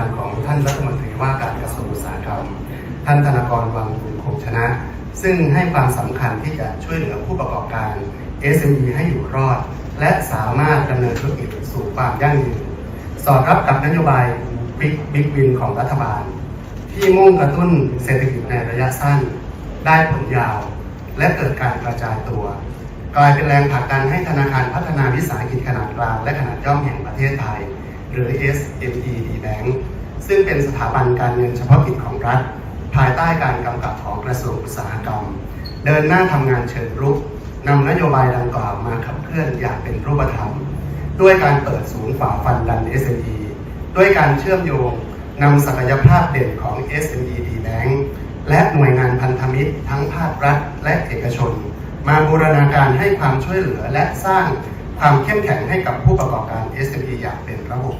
การของท่านรัฐมนตรีว่าการกระทรวงอุตสาหกรรม ท่านธนากรวังบุญคงชนะ ซึ่งให้ความสำคัญที่จะช่วยเหลือผู้ประกอบการ SME ให้อยู่รอด และสามารถดำเนินธุรกิจสู่ความยั่งยืน สอดรับกับนโยบายบิ๊กบิ๊กวินของรัฐบาล ที่มุ่งกระตุ้นเศรษฐกิจในระยะสั้น ได้ผลยาว และเกิดการกระจายตัว กลายเป็นแรงผลักดันให้ธนาคารพัฒนาวิสาหกิจขนาดกลางและขนาดย่อมแห่งประเทศไทย หรือ SMED Bank ซึ่งเป็นสถาบันการเงินเฉพาะกิจของรัฐ ภายใต้การกำกับของกระทรวงอุตสาหกรรม เดินหน้าทำงานเชิงรุกนำนโยบายดังกล่าวมาขับเคลื่อนอย่างเป็นรูปธรรม ด้วยการเปิดศูนย์ฝ่าฟันดัน SME ด้วยการเชื่อมโยงนำศักยภาพเด่นของ SME D Bank และหน่วยงานพันธมิตรทั้งภาครัฐและเอกชน มาบูรณาการให้ความช่วยเหลือและสร้าง ความเข้มแข็งให้กับผู้ประกอบการ SME อย่างเป็นระบบ